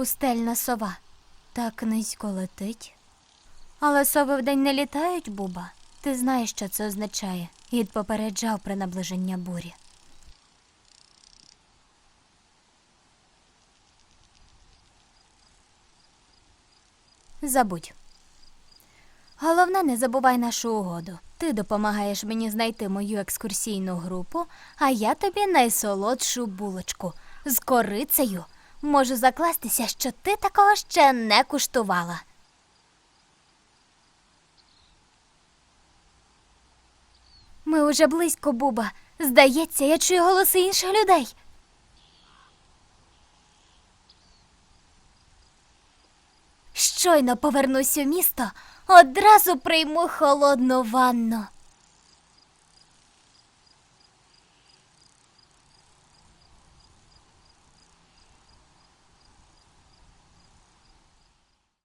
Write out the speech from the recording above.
Пустельна сова так низько летить. Але сови вдень не літають, Буба. Ти знаєш, що це означає. Гід попереджав про наближення бурі. Забудь. Головне, не забувай нашу угоду. Ти допомагаєш мені знайти мою екскурсійну групу, а я тобі найсолодшу булочку з корицею. Можу закластися, що ти такого ще не куштувала. Ми уже близько, Буба. Здається, я чую голоси інших людей. Щойно повернусь у місто, одразу прийму холодну ванну.